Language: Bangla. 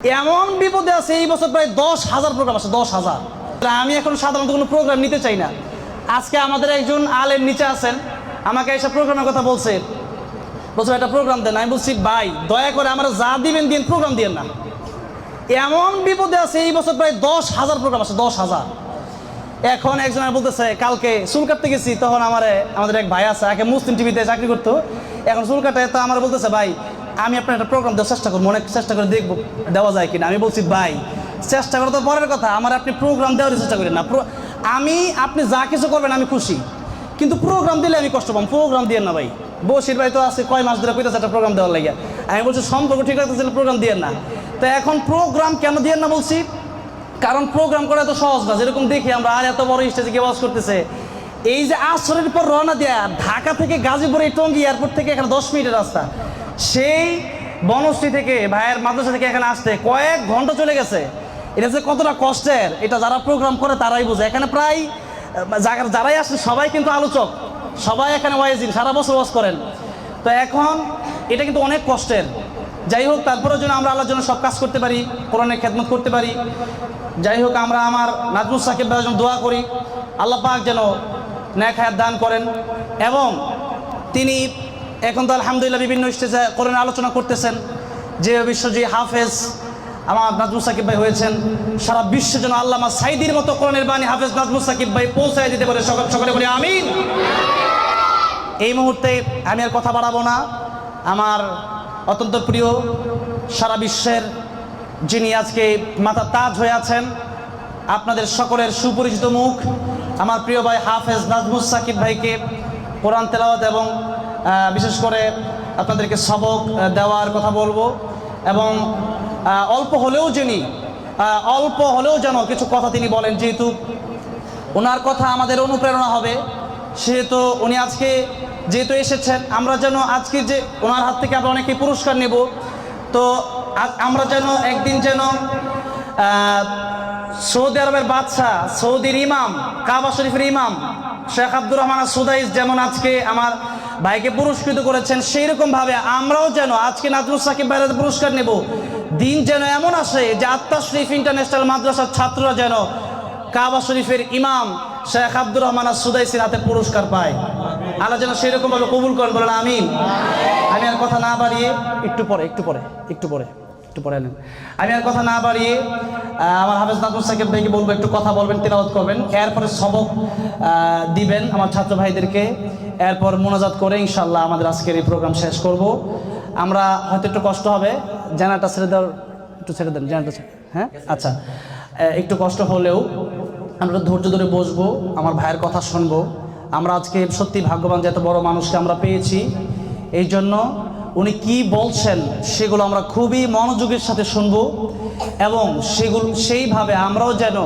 এমন বিপদে আছে, এই বছর প্রায় দশ হাজার প্রোগ্রাম আছে, দশ হাজার। আমি এখন সাধারণত কোনো প্রোগ্রাম নিতে চাই না। আজকে আমাদের একজন আলের নিচে আছেন, আমাকে এসব প্রোগ্রামের কথা বলছে। বলছে একটা প্রোগ্রাম দেন। আমি বলছি, ভাই, দয়া করে আমরা যা দিবেন দিন প্রোগ্রাম দিয়েন না। এমন বিপদে আছে, এই বছর প্রায় দশ হাজার প্রোগ্রাম আছে, দশ হাজার। এখন একজন বলতেছে, কালকে চুল কাটতে গেছি। তখন আমার, আমাদের এক ভাই আছে, আগে মুসলিম টিভিতে চাকরি করতো। এখন চুল কাটে, তো আমার বলতেছে, ভাই আমি আপনার একটা প্রোগ্রাম দেওয়ার চেষ্টা করব, অনেক চেষ্টা করে দেখব দেওয়া যায় কিনা। আমি বলছি, ভাই, চেষ্টা করা তো পরের কথা, আমার আপনি প্রোগ্রাম দেওয়ার চেষ্টা করেন না। আমি, আপনি যা কিছু করবেন, আমি খুশি। কিন্তু প্রোগ্রাম দিলে আমি কষ্ট পাম প্রোগ্রাম দিয়ে না, ভাই। বসির ভাই তো আছে, কয় মাস ধরে কইতেছে একটা প্রোগ্রাম দেওয়ার লাগে আমি বলছি, সম্পর্ক ঠিক রাখতেছিল প্রোগ্রাম দিয়ে না। তো এখন প্রোগ্রাম কেন দিয়ে না বলছি? কারণ প্রোগ্রাম করা এত সহজ না। যেরকম দেখি আমরা, আর এত বড় স্টেজে কে বাস করতেছে। এই যে আসরের পর রওনা দেয়া, ঢাকা থেকে গাজীপুর এই টঙ্গি এয়ারপোর্ট থেকে এখানে দশ মিনিটের রাস্তা। সেই বনশ্রী থেকে, ভাইয়ের মাদ্রাসা থেকে এখানে আসতে কয়েক ঘণ্টা চলে গেছে। এটা যে কতটা কষ্টের, এটা যারা প্রোগ্রাম করে তারাই বোঝে। এখানে প্রায় যারাই আসে সবাই কিন্তু আলোচক। সবাই এখানে ওয়াইজিন, সারা বছর ওয়াজ করেন। তো এখন এটা কিন্তু অনেক কষ্টের। যাই হোক তারপরেও যেন আমরা আল্লাহর জন্য সব কাজ করতে পারি, কোরআনের খেদমত করতে পারি। যাই হোক, আমরা আমার নাজমুল সাকিব ভাইয়ের জন্য দোয়া করি। আল্লাহ পাক যেন ন্যাক দান করেন। এবং তিনি এখন তো আলহামদুলিল্লাহ বিভিন্ন স্টেজে কোরআন আলোচনা করতেছেন। যে বিশ্বজি হাফেজ আমার নাজমুল সাকিব ভাই হয়েছেন। সারা বিশ্ব যেন আল্লামা সাইদির মতো কোরআনের বাণী হাফেজ নাজমুল সাকিব ভাই পৌঁছায় দিতে পারে, সকল সকলে বলি আমিন। এই মুহূর্তে আমি আর কথা বাড়াবো না। আমার অত্যন্ত প্রিয় সারা বিশ্বের যিনি আজকে মাথা তাজ হয়ে আছেন, আপনাদের সকলের সুপরিচিত মুখ, আমার প্রিয় ভাই হাফেজ নাজমুস সাকিব ভাইকে কোরআন তেলাওয়াত এবং বিশেষ করে আপনাদেরকে সবক দেওয়ার কথা বলব। এবং অল্প হলেও যিনি অল্প হলেও যেন কিছু কথা তিনি বলেন, যেহেতু ওনার কথা আমাদের অনুপ্রেরণা হবে, সেহেতু উনি আজকে যেহেতু এসেছেন, আমরা যেন আজকে যে ওনার হাত থেকে আমরা অনেকে পুরস্কার নেব, তো আমরা যেন একদিন যেন সৌদি আরবের বাদশাহ, সৌদির ইমাম, কাবা শরীফের ইমাম, শেখ আব্দুর রহমান সুদাইস যেমন আজকে আমার ভাইকে পুরস্কৃত করেছেন সেই রকম ভাবে আমরাও যেন আজকে নাজমুল সাকিব ভাইয়ের পুরস্কার নেব। দিন যেন এমন আসে যে আত্মা শরীফ ইন্টারন্যাশনাল মাদ্রাসার ছাত্ররা যেন কাবা শরীফের ইমাম শেখ আব্দুর রহমান সুদাইসির হাতে পুরস্কার পায়। আল্লাহ যেন সেরকম ভাবে কবুল করেন, বলেন আমিন। আমি আর কথা না বাড়িয়ে, একটু পরে একটু পরে একটু পরে একটু পরে নেন। আমি আর কথা না বাড়িয়ে আমার হাফেজ নাজমুল সাকিব ভাইকে বলব, একটু কথা বলবেন, তেলাওয়াত করবেন। এরপরে সবক দিবেন আমার ছাত্র ভাইদেরকে। এরপর মোনাজাত করে ইনশাল্লাহ আমাদের আজকের এই প্রোগ্রাম শেষ করব। আমরা হয়তো একটু কষ্ট হবে। জানাটা ছেড়ে দেওয়ার একটু ছেড়ে দেন, জানাটা হ্যাঁ? আচ্ছা। একটু কষ্ট হলেও আমরা ধৈর্য ধরে বসবো, আমার ভাইয়ের কথা শুনব। আমরা আজকে সত্যি ভাগ্যবান যে এত বড় মানুষকে আমরা পেয়েছি। এই জন্য উনি কি বলছেন সেগুলো আমরা খুবই মনোযোগের সাথে শুনব এবং সেগুলো সেইভাবে আমরাও যেন